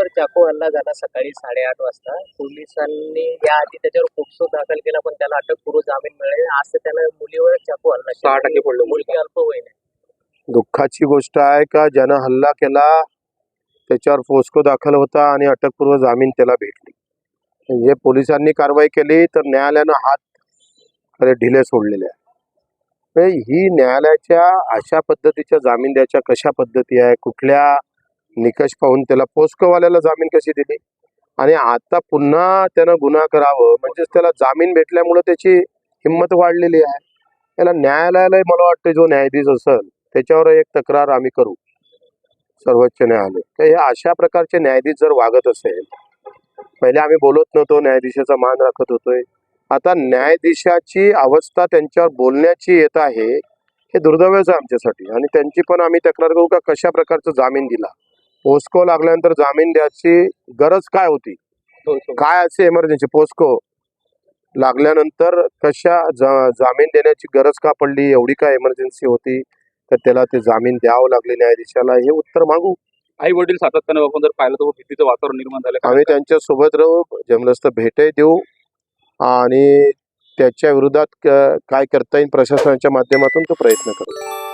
मुलीवर चाकू हल्ला झाला सकाळी साडेआठ वाजता पोलिसांनी याआधी त्याच्यावर पोक्सो दाखल केला पण त्याला अटकपूर्व जामीन मिळाले आज त्याला मुलीवर चाकू हल्ला केला. सहा टक्के पडलं. मुलगी अल्पवयीन आहे. दुःखाची गोष्ट आहे का ज्यानं हल्ला केला त्याच्यावर पोस्को दाखल होता आणि अटकपूर्व जामीन त्याला भेटली म्हणजे पोलिसांनी कारवाई केली तर न्यायालयानं हात खरे ढिले सोडलेले आहे म्हणजे ही न्यायालयाच्या अशा पद्धतीच्या जामीन द्यायच्या कशा पद्धती आहे कुठल्या निकष पाहून त्याला पोस्कोवाल्याला जामीन कशी दिली? आणि आता पुन्हा त्यानं गुन्हा करावं म्हणजेच त्याला जामीन भेटल्यामुळं त्याची हिंमत वाढलेली आहे. त्याला न्यायालयालाही मला वाटतं जो न्यायाधीश असेल त्याच्यावर एक तक्रार आम्ही करू सर्वोच्च न्यायालय. तर हे अशा प्रकारचे न्यायाधीश जर वागत असेल पहिले आम्ही बोलत नव्हतो न्यायाधीशाचा मान राखत होतोय. आता न्यायाधीशाची अवस्था त्यांच्यावर बोलण्याची येत आहे हे दुर्दैवच आहे आमच्यासाठी. आणि त्यांची पण आम्ही तक्रार करू का कशा प्रकारचा जामीन दिला? पोस्को लागल्यानंतर जामीन द्यायची गरज काय होती? काय असे इमर्जन्सी पोस्को लागल्यानंतर कशा जा- जामीन देण्याची गरज का पडली? एवढी काय इमर्जन्सी होती? तर त्याला ते जामीन द्यावं लागले न्यायाधीशाला. हे उत्तर मागू. आई वडील सातत्याने आपण जर पाहिलं तर भीतीचं वातावरण निर्माण झालं. आम्ही त्यांच्यासोबत राहू. जमलंच तर भेटही देऊ. आणि त्याच्या विरोधात काय करता येईल प्रशासनाच्या माध्यमातून तो प्रयत्न करू.